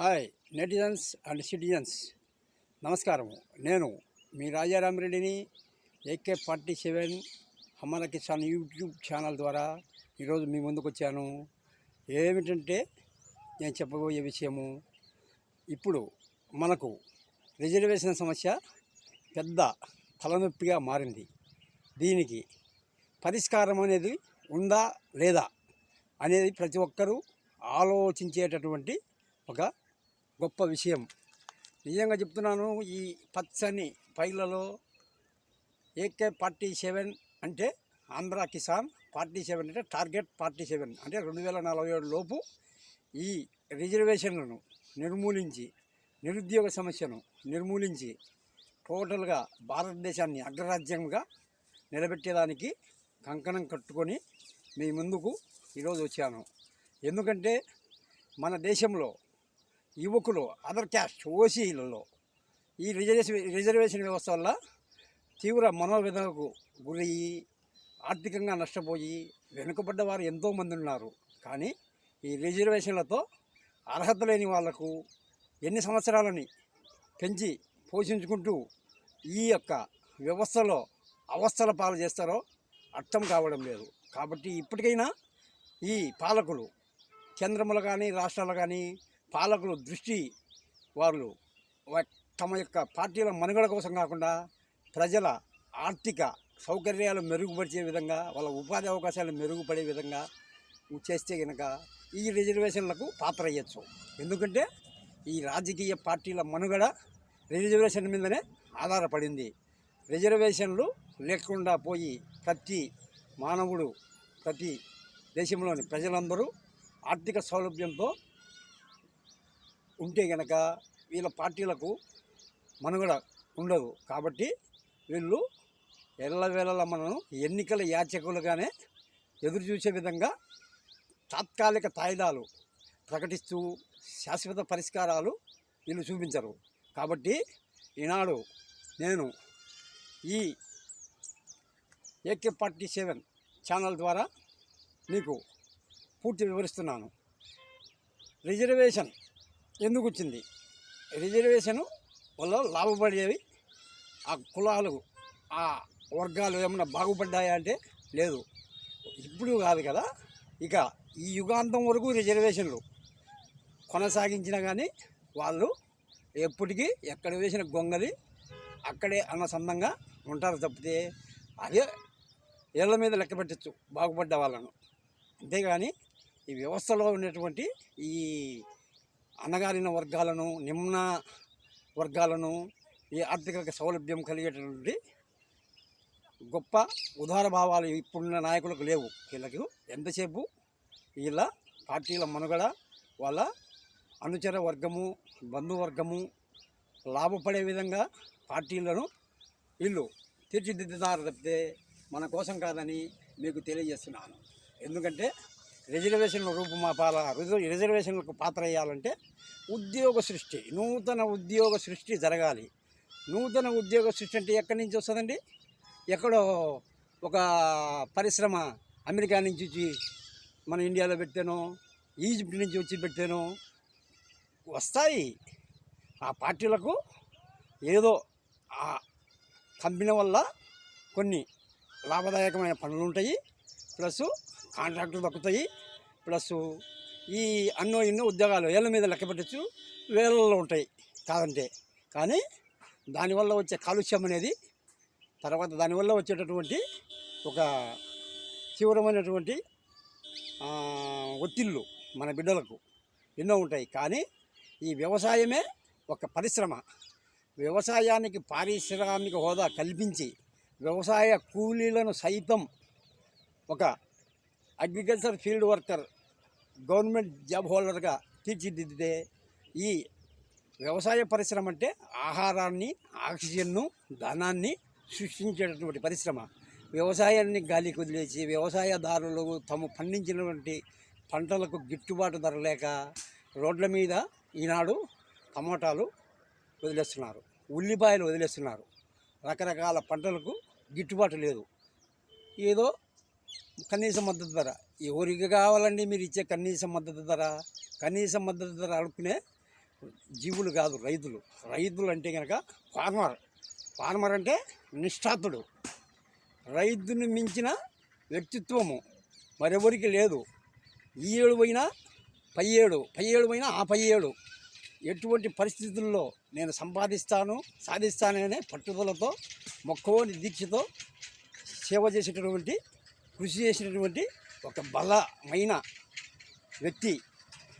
Hi netizens and citizens. నమస్కారము. నేను మీ రాజారామరెడ్డిని AK forty seven Hamara Kisan YouTube channel ద్వారా ఈరోజు మీ ముందుకు వచ్చాను ఏమిటంటే నేను చెప్పబోయే విషయము ఇప్పుడు మనకు రిజర్వేషన్ సమస్య పెద్ద తలనొప్పిగా మారింది. దీనికి పరిష్కారం అనేది ఉందా లేదా అనేది ప్రతి ఒక్కరూ ఆలోచించేటటువంటి ఒక గొప్ప విషయం. నిజంగా చెప్తున్నాను ఈ పచ్చని పైలలో ఏకే ఫార్టీ సెవెన్ అంటే ఆంధ్ర కిసాన్ ఫార్టీ సెవెన్ అంటే టార్గెట్ ఫార్టీ సెవెన్ అంటే రెండు వేల నలభై ఏడు లోపు ఈ రిజర్వేషన్లను నిర్మూలించి నిరుద్యోగ సమస్యను నిర్మూలించి టోటల్గా భారతదేశాన్ని అగ్రరాజ్యంగా నిలబెట్టేదానికి కంకణం కట్టుకొని మీ ముందుకు ఈరోజు వచ్చాను. ఎందుకంటే మన దేశంలో యువకులు అదర్ క్యాస్ట్ ఓసీలలో ఈ రిజర్వేషన్ రిజర్వేషన్ వ్యవస్థ వల్ల తీవ్ర మనోవేదనకు గురయ్యి ఆర్థికంగా నష్టపోయి వెనుకబడ్డ వారు ఎంతోమంది ఉన్నారు. కానీ ఈ రిజర్వేషన్లతో అర్హత లేని వాళ్ళకు ఎన్ని సంవత్సరాలని పెంచి పోషించుకుంటూ ఈ యొక్క వ్యవస్థలో అవస్థల పాలు చేస్తారో అర్థం కావడం లేదు. కాబట్టి ఇప్పటికైనా ఈ పాలకులు కేంద్రములు కానీ రాష్ట్రాలు కానీ పాలకులు దృష్టి వాళ్ళు తమ యొక్క పార్టీల మనుగడ కోసం కాకుండా ప్రజల ఆర్థిక సౌకర్యాలు మెరుగుపరిచే విధంగా వాళ్ళ ఉపాధి అవకాశాలు మెరుగుపడే విధంగా చేస్తే కనుక ఈ రిజర్వేషన్లకు పాత్ర అయ్యచ్చు. ఎందుకంటే ఈ రాజకీయ పార్టీల మనుగడ రిజర్వేషన్ మీదనే ఆధారపడింది. రిజర్వేషన్లు లేకుండా పోయి ప్రతి మానవుడు ప్రతి దేశంలోని ప్రజలందరూ ఆర్థిక సౌలభ్యంతో ఉంటే గనక వీళ్ళ పార్టీలకు మనుగడ ఉండదు. కాబట్టి వీళ్ళు ఎల్లవేళల మనను ఎన్నికల యాచకులుగానే ఎదురు చూసే విధంగా తాత్కాలిక తాయిదాలు ప్రకటిస్తూ శాశ్వత పరిష్కారాలు వీళ్ళు చూపించరు. కాబట్టి ఈనాడు నేను ఈ ఏకే ఫార్టీ సెవెన్ ఛానల్ ద్వారా మీకు పూర్తి వివరిస్తున్నాను. రిజర్వేషన్ ఎందుకు వచ్చింది రిజర్వేషను వల్ల లాభపడేవి ఆ కులాలు ఆ వర్గాలు ఏమన్నా బాగుపడ్డాయా అంటే లేదు. ఇప్పుడు కాదు కదా. ఇక ఈ యుగాంతం వరకు రిజర్వేషన్లు కొనసాగించినా కానీ వాళ్ళు ఎప్పటికీ ఎక్కడ వేసిన గొంగలి అక్కడే అన్నసందంగా ఉంటారు తప్పితే అదే ఏళ్ళ మీద లెక్క పెట్టచ్చు బాగుపడ్డ వాళ్ళను. అంతేగాని ఈ వ్యవస్థలో ఉన్నటువంటి ఈ అణగారిన వర్గాలను నిమ్న వర్గాలను ఈ ఆర్థిక సౌలభ్యం కలిగేటటువంటి గొప్ప ఉదార భావాలు ఇప్పుడున్న నాయకులకు లేవు. వీళ్ళకి ఎంతసేపు వీళ్ళ పార్టీల మనుగడ వాళ్ళ అనుచర వర్గము బంధువర్గము లాభపడే విధంగా పార్టీలను వీళ్ళు తీర్చిదిద్దుతారు తప్పితే మన కోసం కాదని మీకు తెలియజేస్తున్నాను. ఎందుకంటే రిజర్వేషన్ల రూపుమాపాల రిజర్వేషన్లకు పాత్ర వేయాలంటే ఉద్యోగ సృష్టి నూతన ఉద్యోగ సృష్టి జరగాలి. నూతన ఉద్యోగ సృష్టి అంటే ఎక్కడి నుంచి వస్తుందండి? ఎక్కడో ఒక పరిశ్రమ అమెరికా నుంచి వచ్చి మన ఇండియాలో పెట్టాను ఈజిప్ట్ నుంచి వచ్చి పెట్టాను వస్తాయి. ఆ పార్టీలకు ఏదో ఆ కంపెనీ వల్ల కొన్ని లాభదాయకమైన పనులు ఉంటాయి ప్లస్ కాంట్రాక్టులు దక్కుతాయి. ప్లస్ ఈ అన్నో ఎన్నో ఉద్యోగాలు ఏళ్ళ మీద లెక్క పెట్టచ్చు వేలలో ఉంటాయి కాదంటే. కానీ దానివల్ల వచ్చే కాలుష్యం అనేది తర్వాత దానివల్ల వచ్చేటటువంటి ఒక తీవ్రమైనటువంటి ఒత్తిళ్ళు మన బిడ్డలకు ఎన్నో ఉంటాయి. కానీ ఈ వ్యవసాయమే ఒక పరిశ్రమ. వ్యవసాయానికి పారిశ్రామిక హోదా కల్పించి వ్యవసాయ కూలీలను సైతం ఒక agriculture field worker government job హోల్డర్గా తీర్చిదిద్దితే ఈ వ్యవసాయ పరిశ్రమ అంటే ఆహారాన్ని ఆక్సిజన్ను ధనాన్ని సృష్టించేటటువంటి పరిశ్రమ. వ్యవసాయాన్ని గాలికి వదిలేసి వ్యవసాయదారులు తాము పండించినటువంటి పంటలకు గిట్టుబాటు ధర లేక రోడ్ల మీద ఈనాడు టమాటాలు వదిలేస్తున్నారు ఉల్లిపాయలు వదిలేస్తున్నారు. రకరకాల పంటలకు గిట్టుబాటు లేదు. ఏదో కనీస మద్దతు ధర. ఎవరికి కావాలండి మీరు ఇచ్చే కనీస మద్దతు ధర. కనీస మద్దతు ధర అడుక్కునే జీవులు కాదు రైతులు. రైతులు అంటే కనుక ఫార్మర్. ఫార్మర్ అంటే నిష్ఠాతుడు. రైతుని మించిన వ్యక్తిత్వము మరెవరికి లేదు. ఈ ఏడు పోయినా పై ఏడు పై ఏడు పోయినా ఆ పై ఏడు. ఎటువంటి పరిస్థితుల్లో నేను సంపాదిస్తాను సాధిస్తాననే పట్టుదలతో మొక్కవోని దీక్షతో సేవ చేసేటటువంటి కృషి చేసినటువంటి ఒక బలమైన వ్యక్తి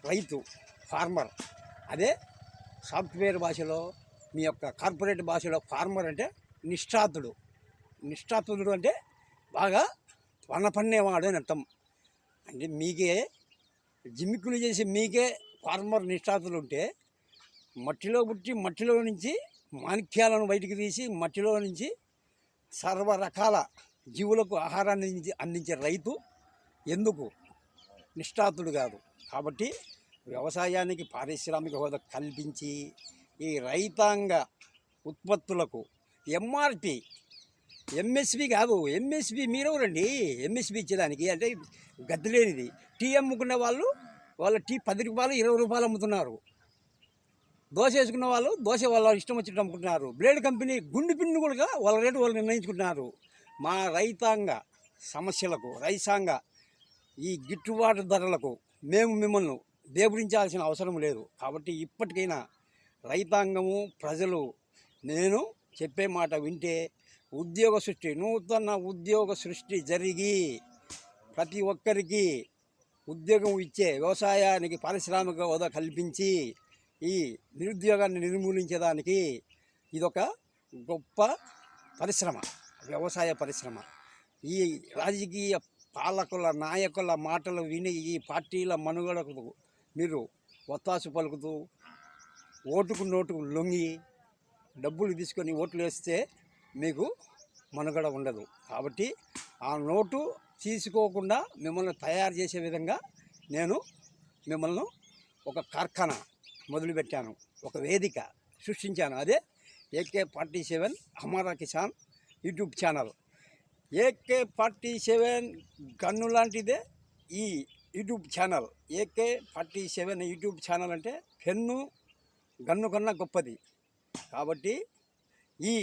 రైతు ఫార్మర్. అదే సాఫ్ట్వేర్ భాషలో మీ యొక్క కార్పొరేట్ భాషలో ఫార్మర్ అంటే నిష్ఠాతుడు. నిష్ఠాతుడు అంటే బాగా వన పన్నేవాడు అని అర్థం. అంటే మీకే జిమ్మిక్కులు చేసి మీకే ఫార్మర్ నిష్ఠాతులు ఉంటే మట్టిలో పుట్టి మట్టిలో నుంచి మాణిక్యాలను బయటికి తీసి మట్టిలో నుంచి సర్వ రకాల జీవులకు ఆహారాన్ని అందించే రైతు ఎందుకు? నిష్ఠాతుడు కాదు. కాబట్టి వ్యవసాయానికి పారిశ్రామిక హోదా కల్పించి ఈ రైతాంగ ఉత్పత్తులకు ఎంఆర్పి ఎంఎస్పి కాదు ఎంఎస్పి మీరెవరండి ఎంఎస్పి ఇచ్చేదానికి అంటే గద్దలేనిది టీ అమ్ముకునే వాళ్ళు వాళ్ళ టీ పది రూపాయలు ఇరవై రూపాయలు అమ్ముతున్నారు. దోశ వేసుకున్న వాళ్ళు దోశ వాళ్ళ ఇష్టం వచ్చినట్టు అమ్ముకుంటున్నారు. బ్లేడ్ కంపెనీ గుండు పిన్ను కూడా వాళ్ళ రేటు వాళ్ళు నిర్ణయించుకుంటున్నారు. మా రైతాంగ సమస్యలకు రైతాంగ ఈ గిట్టుబాటు ధరలకు మేము మిమ్మల్ని దేవుడించాల్సిన అవసరం లేదు. కాబట్టి ఇప్పటికైనా రైతాంగము ప్రజలు నేను చెప్పే మాట వింటే ఉద్యోగ సృష్టి నూతన ఉద్యోగ సృష్టి జరిగి ప్రతి ఒక్కరికి ఉద్యోగం ఇచ్చే వ్యవసాయానికి పారిశ్రామిక హోదా కల్పించి ఈ నిరుద్యోగాన్ని నిర్మూలించేదానికి ఇదొక గొప్ప పరిశ్రమ. వ్యవసాయ పరిశ్రమ. ఈ రాజకీయ పాలకుల నాయకుల మాటలు విని ఈ పార్టీల మనుగడకు మీరు ఒత్తాసు పలుకుతూ ఓటుకు నోటుకు లొంగి డబ్బులు తీసుకొని ఓట్లు వేస్తే మీకు మనుగడ ఉండదు. కాబట్టి ఆ నోటు తీసుకోకుండా మిమ్మల్ని తయారు చేసే విధంగా నేను మిమ్మల్ని ఒక కార్ఖానా మొదలుపెట్టాను. ఒక వేదిక సృష్టించాను. అదే AK forty seven Amara Kisan YouTube channel. AK forty seven gun లాంటిదే ఈ YouTube channel. AK forty seven YouTube channel అంటే పెన్ను గన్ను కన్నా గొప్పది. కాబట్టి ఈ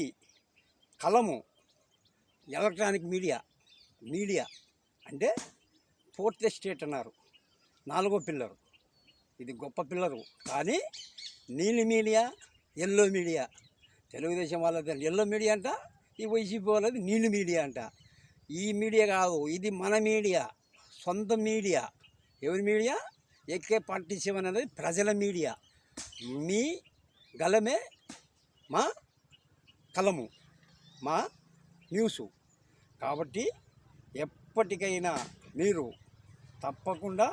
కలము ఎలక్ట్రానిక్ మీడియా మీడియా అంటే ఫోర్త్ స్టేట్ అన్నారు. నాలుగో పిల్లరు. ఇది గొప్ప పిల్లరు. కానీ నీలి మీడియా ఎల్లో మీడియా. తెలుగుదేశం వాళ్ళ ఎల్లో మీడియా అంటే ఈ వైసీపీ వాళ్ళది నీళ్ళు మీడియా అంట. ఈ మీడియా కాదు ఇది మన మీడియా సొంత మీడియా. ఎవరి మీడియా? ఎక్కే పార్టీ అనేది ప్రజల మీడియా. మీ గలమే మా కలము మా న్యూసు. కాబట్టి ఎప్పటికైనా మీరు తప్పకుండా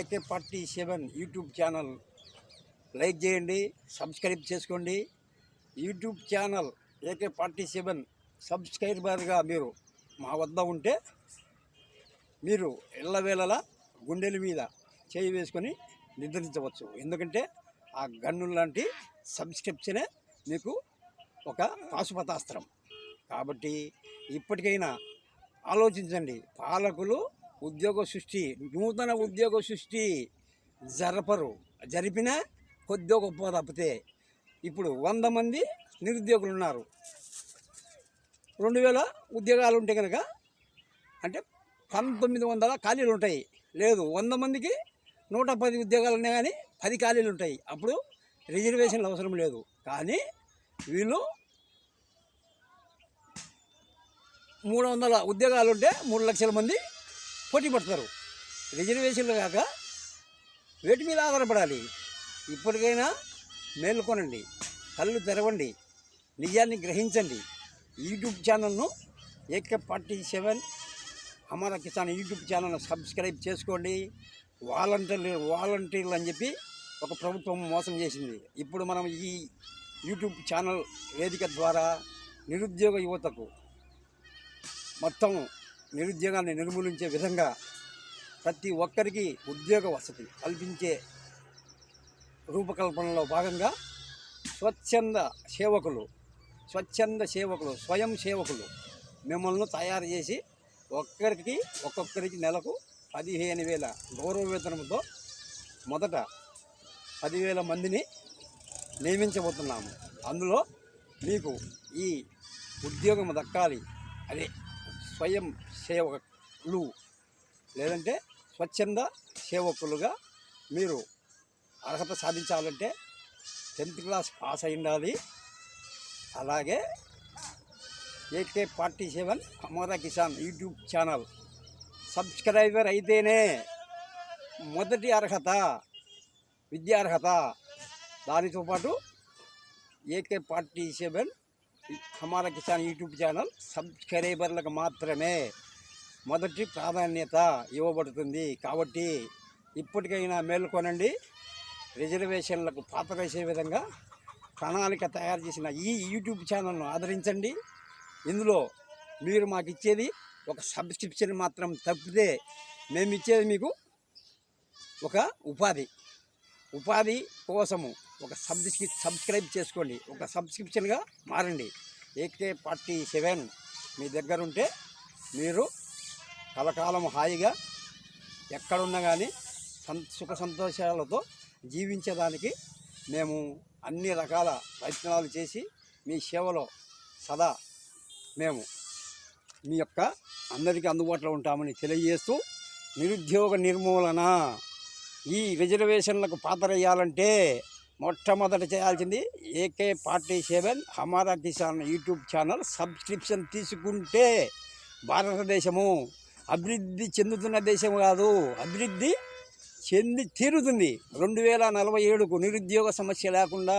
AK forty seven YouTube channel like చేయండి సబ్స్క్రైబ్ చేసుకోండి. YouTube channel AK forty seven సబ్స్క్రైబర్గా మీరు మా వద్ద ఉంటే మీరు ఎల్లవేళలా గుండెల మీద చేయి వేసుకొని నిద్రించవచ్చు. ఎందుకంటే ఆ గన్ను లాంటి సబ్స్క్రిప్షనే మీకు ఒక పాశుపతాస్త్రం. కాబట్టి ఇప్పటికైనా ఆలోచించండి. పాలకులు ఉద్యోగ సృష్టి నూతన ఉద్యోగ సృష్టి జరపరు. జరిపినా కొద్దిగా గొప్ప తప్పితే ఇప్పుడు వంద మంది నిరుద్యోగులు ఉన్నారు రెండు వేల ఉద్యోగాలు ఉంటే కనుక అంటే పంతొమ్మిది వందల ఖాళీలు ఉంటాయి లేదు వంద మందికి నూట పది ఉద్యోగాలు ఉన్నాయి కానీ పది ఖాళీలు ఉంటాయి అప్పుడు రిజర్వేషన్లు అవసరం లేదు. కానీ వీళ్ళు మూడు వందల ఉద్యోగాలు ఉంటే మూడు లక్షల మంది పోటీ పడతారు. రిజర్వేషన్లు కాక వేటి మీద ఆధారపడాలి? ఇప్పటికైనా మేలుకొనండి. కళ్ళు తెరవండి. నిజాన్ని గ్రహించండి. యూట్యూబ్ ఛానల్ను AK forty seven Amara Kisan YouTube channel subscribe చేసుకోండి. వాలంటీర్లు వాలంటీర్లు అని చెప్పి ఒక ప్రభుత్వం మోసం చేసింది. ఇప్పుడు మనం ఈ యూట్యూబ్ ఛానల్ వేదిక ద్వారా నిరుద్యోగ యువతకు మొత్తం నిరుద్యోగాన్ని నిర్మూలించే విధంగా ప్రతి ఒక్కరికి ఉద్యోగ వసతి కల్పించే రూపకల్పనలో భాగంగా స్వచ్ఛంద సేవకులు స్వచ్ఛంద సేవకులు స్వయం సేవకులు మిమ్మల్ని తయారు చేసి ఒక్కరికి ఒక్కొక్కరికి నెలకు పదిహేను వేల గౌరవ వేతనంతో మొదట పదివేల మందిని నియమించబోతున్నాము. అందులో మీకు ఈ ఉద్యోగం దక్కాలి. అదే స్వయం సేవకులు లేదంటే స్వచ్ఛంద సేవకులుగా మీరు అర్హత సాధించాలంటే టెన్త్ క్లాస్ పాస్ అయి ఉండాలి అలాగే ఏకే ఫార్టీ సెవెన్ హమారా కిసాన్ యూట్యూబ్ ఛానల్. సబ్స్క్రైబర్ అయితేనే మొదటి అర్హత విద్యా అర్హత. దానితో పాటు AK forty seven Hamara Kisan YouTube channel సబ్స్క్రైబర్లకు మాత్రమే మొదటి ప్రాధాన్యత ఇవ్వబడుతుంది. కాబట్టి ఇప్పటికైనా మేల్కొనండి. రిజర్వేషన్లకు పాత వేసే విధంగా ప్రణాళిక తయారు చేసిన ఈ యూట్యూబ్ ఛానల్ను ఆదరించండి. ఇందులో మీరు మాకు ఇచ్చేది ఒక సబ్స్క్రిప్షన్ మాత్రం తప్పితే మేము ఇచ్చేది మీకు ఒక ఉపాధి. ఉపాధి కోసము ఒక సబ్స్క్రి సబ్స్క్రైబ్ చేసుకోండి. ఒక సబ్స్క్రిప్షన్గా మారండి. ఏకే ఫార్టీ సెవెన్ మీ దగ్గర ఉంటే మీరు కలకాలం హాయిగా ఎక్కడున్నా కానీ సుఖ సంతోషాలతో జీవించడానికి మేము అన్ని రకాల ప్రయత్నాలు చేసి మీ సేవలో సదా మేము మీ యొక్క అందరికీ అందుబాటులో ఉంటామని తెలియజేస్తూ నిరుద్యోగ నిర్మూలన ఈ రిజర్వేషన్లకు పాత్ర వేయాలంటే మొట్టమొదట చేయాల్సింది ఏకే పార్టీ సెవెన్ హమారా కిసాన్ యూట్యూబ్ ఛానల్ సబ్స్క్రిప్షన్ తీసుకుంటే భారతదేశము అభివృద్ధి చెందుతున్న దేశం కాదు అభివృద్ధి చెంది తీరుతుంది. రెండు వేల నలభై ఏడుకు నిరుద్యోగ సమస్య లేకుండా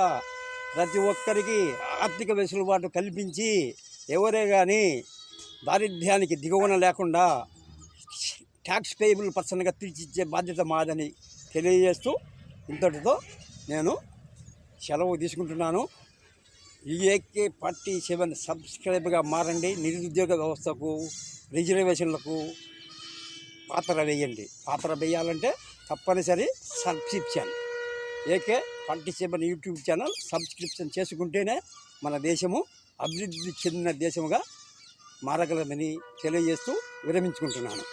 ప్రతి ఒక్కరికి ఆర్థిక వెసులుబాటు కల్పించి ఎవరే కానీ దారిద్ర్యానికి దిగువన లేకుండా ట్యాక్స్ పేయబుల్ పర్సన్గా తీర్చిచ్చే బాధ్యత మాదని తెలియజేస్తూ ఇంతటితో నేను సెలవు తీసుకుంటున్నాను. ఈఏకే పార్టీ సెవెన్ సబ్స్క్రైబ్గా మారండి. నిరుద్యోగ వ్యవస్థకు రిజర్వేషన్లకు పాత్ర వేయండి. పాత్ర వేయాలంటే తప్పనిసరి subscription. AK forty YouTube channel subscription చేసుకుంటేనే మన దేశము అభివృద్ధి చెందిన దేశముగా మారగలదని తెలియజేస్తూ విరమించుకుంటున్నాను.